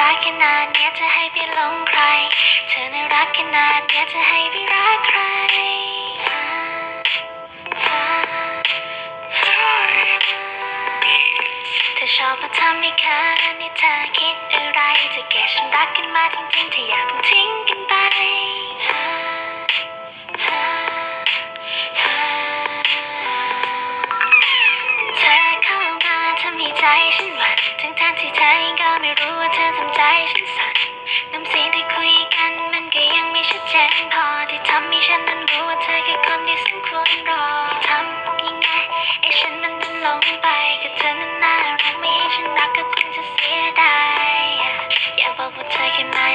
รักขนาดเนี้ยจะให้ไปหลงใคร เธอน่ารักขนาดเนี้ยจะให้ไปรักใคร เธอชอบมาทำให้เขินนี่เธอคิดอะไรจะแก่ฉันรักกันมาจริงๆเธออยากทิ้งกันไปเธอเข้ามาทำให้ใจฉันหวั่นทั้งทางๆที่เธอเองก็ไม่รู้ ใจฉันสั่นน้ำเสียงที่คุยกันมันก็ยังไม่ชัดเจนพอที่ทำให้ฉันนั้นรู้ว่าเธอคือคนที่สมควรรอทำยังไงไอ้ฉันมันดันหลงไปกับเธอนั้นน่ารักไม่ให้ฉันรักก็คงจะเสียดายอยากบอกว่าเธอแค่ไม่